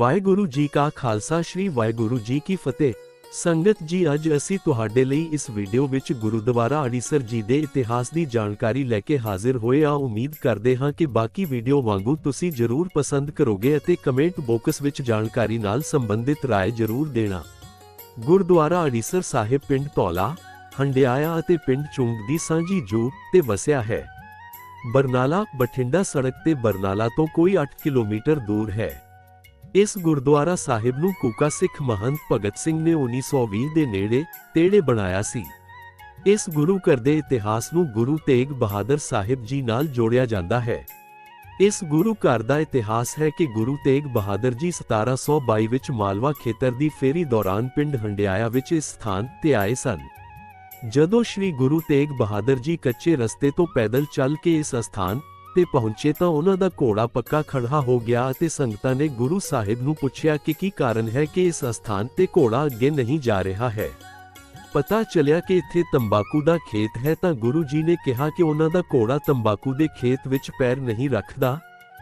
ਵਾਹਿਗੁਰੂ ਜੀ ਕਾ ਖਾਲਸਾ, ਸ੍ਰੀ ਵਾਹਿਗੁਰੂ ਜੀ ਕੀ ਫਤਿਹ। ਸੰਗਤ ਜੀ, ਅੱਜ ਅਸੀਂ ਤੁਹਾਡੇ ਲਈ ਇਸ ਵੀਡੀਓ ਵਿੱਚ ਗੁਰਦੁਆਰਾ ਅੜੀਸਰ ਜੀ ਦੇ ਇਤਿਹਾਸ ਦੀ ਜਾਣਕਾਰੀ ਲੈ ਕੇ ਹਾਜ਼ਰ ਹੋਏ ਆ। ਉਮੀਦ ਕਰਦੇ ਹਾਂ ਕਿ ਬਾਕੀ ਵੀਡੀਓ ਵਾਂਗੂ ਤੁਸੀਂ ਜ਼ਰੂਰ ਪਸੰਦ ਕਰੋਗੇ ਅਤੇ ਕਮੈਂਟ ਬਾਕਸ ਵਿੱਚ ਜਾਣਕਾਰੀ ਨਾਲ ਸੰਬੰਧਿਤ ਰਾਏ ਜ਼ਰੂਰ ਦੇਣਾ। ਗੁਰਦੁਆਰਾ ਅੜੀਸਰ ਸਾਹਿਬ ਪਿੰਡ ਧੌਲਾ, ਹੰਡਿਆਇਆ ਅਤੇ ਪਿੰਡ ਚੁੰਗ ਦੀ ਸਾਂਝੀ ਜੂ ਤੇ ਵਸਿਆ ਹੈ। ਬਰਨਾਲਾ, ਬਠਿੰਡਾ ਸੜਕ ਤੇ ਬਰਨਾਲਾ ਤੋਂ ਕੋਈ 8 ਕਿਲੋਮੀਟਰ ਦੂਰ ਹੈ। ਇਸ ਗੁਰਦੁਆਰਾ ਸਾਹਿਬ ਨੂੰ ਕੂਕਾ ਸਿੱਖ ਮਹੰਤ ਭਗਤ ਸਿੰਘ ਨੇ 1920 ਦੇ ਨੇੜੇ ਤੇੜੇ ਬਣਾਇਆ ਸੀ। ਇਸ ਗੁਰੂ ਘਰ ਦੇ ਇਤਿਹਾਸ ਨੂੰ ਗੁਰੂ ਤੇਗ ਬਹਾਦਰ ਸਾਹਿਬ ਜੀ ਨਾਲ ਜੋੜਿਆ ਜਾਂਦਾ ਹੈ। ਇਸ ਗੁਰੂ ਘਰ ਦਾ ਇਤਿਹਾਸ ਹੈ ਕਿ ਗੁਰੂ ਤੇਗ ਬਹਾਦਰ ਜੀ 1722 ਵਿੱਚ ਮਾਲਵਾ ਖੇਤਰ ਦੀ ਫੇਰੀ ਦੌਰਾਨ ਪਿੰਡ ਹੰਡਿਆਇਆ ਵਿੱਚ ਇਸ ਸਥਾਨ ਤੇ ਆਏ ਸਨ। ਜਦੋਂ ਸ੍ਰੀ ਗੁਰੂ ਤੇਗ ਬਹਾਦਰ ਜੀ ਕੱਚੇ ਰਸਤੇ ਤੋਂ ਪੈਦਲ ਚੱਲ ਕੇ ਇਸ ਸਥਾਨ ਤੇ ਪਹੁੰਚੇ ਤਾਂ ਉਹਨਾਂ ਦਾ ਘੋੜਾ ਪੱਕਾ ਖੜਾ ਹੋ ਗਿਆ ਅਤੇ ਸੰਗਤਾਂ ਨੇ ਗੁਰੂ ਸਾਹਿਬ ਨੂੰ ਪੁੱਛਿਆ ਕਿ ਕੀ ਕਾਰਨ ਹੈ ਕਿ ਇਸ ਸਥਾਨ ਤੇ ਘੋੜਾ ਅੱਗੇ ਨਹੀਂ ਜਾ ਰਿਹਾ ਹੈ। ਪਤਾ ਚੱਲਿਆ ਕਿ ਇੱਥੇ ਤੰਬਾਕੂ ਦਾ ਖੇਤ ਹੈ ਤਾਂ ਗੁਰੂ ਜੀ ਨੇ ਕਿਹਾ ਕਿ ਉਹਨਾਂ ਦਾ ਘੋੜਾ ਤੰਬਾਕੂ ਦੇ ਖੇਤ ਵਿੱਚ ਪੈਰ ਨਹੀਂ ਰੱਖਦਾ,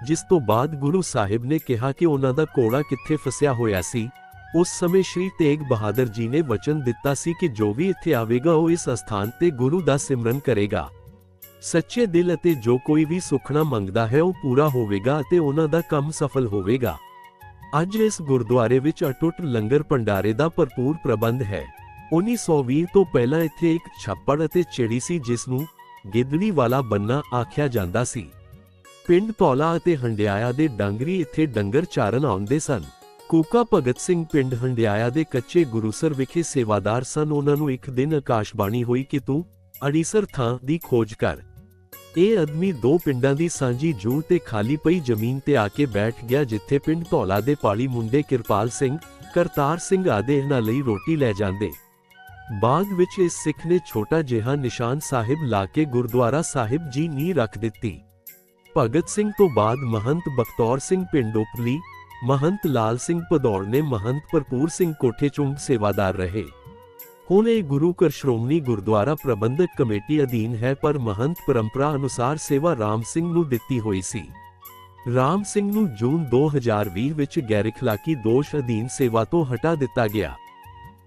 ਜਿਸ ਤੋਂ ਬਾਅਦ ਗੁਰੂ ਸਾਹਿਬ ਨੇ ਕਿਹਾ ਕਿ ਉਹਨਾਂ ਦਾ ਘੋੜਾ ਕਿੱਥੇ ਫਸਿਆ ਹੋਇਆ ਸੀ। ਉਸ ਸਮੇਂ ਸ਼੍ਰੀ ਤੇਗ ਬਹਾਦਰ ਜੀ ਨੇ ਵਚਨ ਦਿੱਤਾ ਸੀ ਕਿ ਜੋ ਵੀ ਇੱਥੇ ਆਵੇਗਾ ਉਹ ਇਸ ਸਥਾਨ ਤੇ ਗੁਰੂ ਦਾ ਸਿਮਰਨ ਕਰੇਗਾ। ਸੱਚੇ ਦਿਲ ਅਤੇ ਜੋ ਕੋਈ ਵੀ ਸੁਖਣਾ ਮੰਗਦਾ ਹੈ ਉਹ ਪੂਰਾ ਹੋਵੇਗਾ ਅਤੇ ਉਹਨਾਂ ਦਾ ਕੰਮ ਸਫਲ ਹੋਵੇਗਾ। ਅੱਜ ਇਸ ਗੁਰਦੁਆਰੇ ਵਿੱਚ ਅਟੁੱਟ ਲੰਗਰ ਭੰਡਾਰੇ ਦਾ ਭਰਪੂਰ ਪ੍ਰਬੰਧ ਹੈ। 1920 ਤੋਂ ਪਹਿਲਾਂ ਇੱਥੇ ਇੱਕ ਛੱਪੜ ਅਤੇ ਚਿੜੀ ਸੀ ਜਿਸ ਨੂੰ ਗਿੱਦੜੀ ਵਾਲਾ ਬੰਨਾ ਆਖਿਆ ਜਾਂਦਾ ਸੀ। ਪਿੰਡ ਧੌਲਾ ਅਤੇ ਹੰਡਿਆਇਆ ਦੇ ਡਾਂਗਰੀ ਇੱਥੇ ਡੰਗਰ ਚਾਰਨ ਆਉਂਦੇ ਸਨ। ਕੂਕਾ ਭਗਤ ਸਿੰਘ ਪਿੰਡ ਹੰਡਿਆਇਆ ਦੇ ਕੱਚੇ ਗੁਰੂਸਰ ਵਿਖੇ ਸੇਵਾਦਾਰ ਸਨ। ਉਹਨਾਂ ਨੂੰ ਇੱਕ ਦਿਨ ਆਕਾਸ਼ਬਾਣੀ ਹੋਈ ਕਿ ਤੂੰ ਅੜੀਸਰ ਥਾਂ ਦੀ ਖੋਜ ਕਰ। ਇਹ ਆਦਮੀ ਦੋ ਪਿੰਡਾਂ ਦੀ ਸਾਂਝੀ ਜੂ ਤੇ ਖਾਲੀ ਪਈ ਜ਼ਮੀਨ ਤੇ ਆ ਕੇ ਬੈਠ ਗਿਆ ਜਿੱਥੇ ਪਿੰਡ ਧੌਲਾ ਦੇ ਪਾਲੀ ਮੁੰਡੇ ਕਿਰਪਾਲ ਸਿੰਘ, ਕਰਤਾਰ ਸਿੰਘ ਆਦੇ ਇਹਨਾਂ ਲਈ ਰੋਟੀ ਲੈ ਜਾਂਦੇ। ਬਾਗ ਵਿੱਚ ਇਸ ਸਿੱਖ ਨੇ ਛੋਟਾ ਜਿਹਾ ਨਿਸ਼ਾਨ ਸਾਹਿਬ ਲਾ ਕੇ ਗੁਰਦੁਆਰਾ ਸਾਹਿਬ ਜੀ ਨੀ ਰੱਖ ਦਿੱਤੀ। ਭਗਤ ਸਿੰਘ ਤੋਂ ਬਾਅਦ ਮਹੰਤ ਬਖਤੌਰ ਸਿੰਘ ਪਿੰਡੋਪਲੀ ਮਹੰਤ ਲਾਲ ਸਿੰਘ ਭਦੌੜ ਨੇ ਮਹੰਤ ਭਰਪੂਰ ਸਿੰਘ ਕੋਠੇ ਚੁੰਗ ਸੇਵਾਦਾਰ ਰਹੇ। ਹੁਣ ਇਹ ਗੁਰੂ ਘਰ ਸ਼੍ਰੋਮਣੀ ਗੁਰਦੁਆਰਾ ਪ੍ਰਬੰਧਕ ਕਮੇਟੀ ਅਧੀਨ ਹੈ, ਪਰ ਮਹੰਤ ਪਰੰਪਰਾ ਅਨੁਸਾਰ ਸੇਵਾ ਰਾਮ ਸਿੰਘ ਨੂੰ ਦਿੱਤੀ ਹੋਈ ਸੀ। ਰਾਮ ਸਿੰਘ ਨੂੰ ਜੂਨ 2020 ਵਿੱਚ ਗੈਰਖਲਾਕੀ ਦੋਸ਼ ਅਧੀਨ ਸੇਵਾ ਤੋਂ ਹਟਾ ਦਿੱਤਾ ਗਿਆ।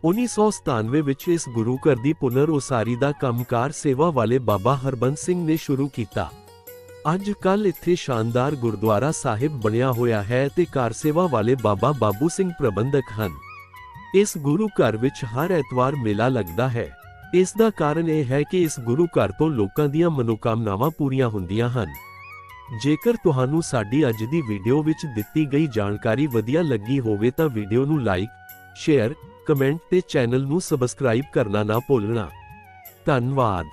1997 ਵਿੱਚ ਇਸ ਗੁਰੂ ਘਰ ਦੀ ਪੁਨਰ ਉਸਾਰੀ ਦਾ ਕੰਮਕਾਰ ਸੇਵਾ ਵਾਲੇ ਬਾਬਾ ਹਰਬੰਸ ਸਿੰਘ ਨੇ ਸ਼ੁਰੂ ਕੀਤਾ। ਅੱਜ ਕੱਲ ਇੱਥੇ ਸ਼ਾਨਦਾਰ ਗੁਰਦੁਆਰਾ ਸਾਹਿਬ ਬਣਿਆ ਹੋਇਆ ਹੈ ਤੇ ਕਾਰ ਸੇਵਾ ਵਾਲੇ ਬਾਬਾ ਬਾਬੂ ਸਿੰਘ ਪ੍ਰਬੰਧਕ ਹਨ। ਇਸ ਗੁਰੂ ਘਰ ਵਿੱਚ ਹਰ ਐਤਵਾਰ ਮੇਲਾ ਲੱਗਦਾ ਹੈ। ਇਸ ਦਾ ਕਾਰਨ ਇਹ ਹੈ ਕਿ ਇਸ ਗੁਰੂ ਘਰ ਤੋਂ ਲੋਕਾਂ ਦੀਆਂ ਮਨੋਕਾਮਨਾਵਾਂ ਪੂਰੀਆਂ ਹੁੰਦੀਆਂ ਹਨ। ਜੇਕਰ ਤੁਹਾਨੂੰ ਸਾਡੀ ਅੱਜ ਦੀ ਵੀਡੀਓ ਵਿੱਚ ਦਿੱਤੀ ਗਈ ਜਾਣਕਾਰੀ ਵਧੀਆ ਲੱਗੀ ਹੋਵੇ ਤਾਂ ਵੀਡੀਓ ਨੂੰ ਲਾਈਕ, ਸ਼ੇਅਰ, ਕਮੈਂਟ ਤੇ ਚੈਨਲ ਨੂੰ ਸਬਸਕ੍ਰਾਈਬ ਕਰਨਾ ਨਾ ਭੁੱਲਣਾ। ਧੰਨਵਾਦ।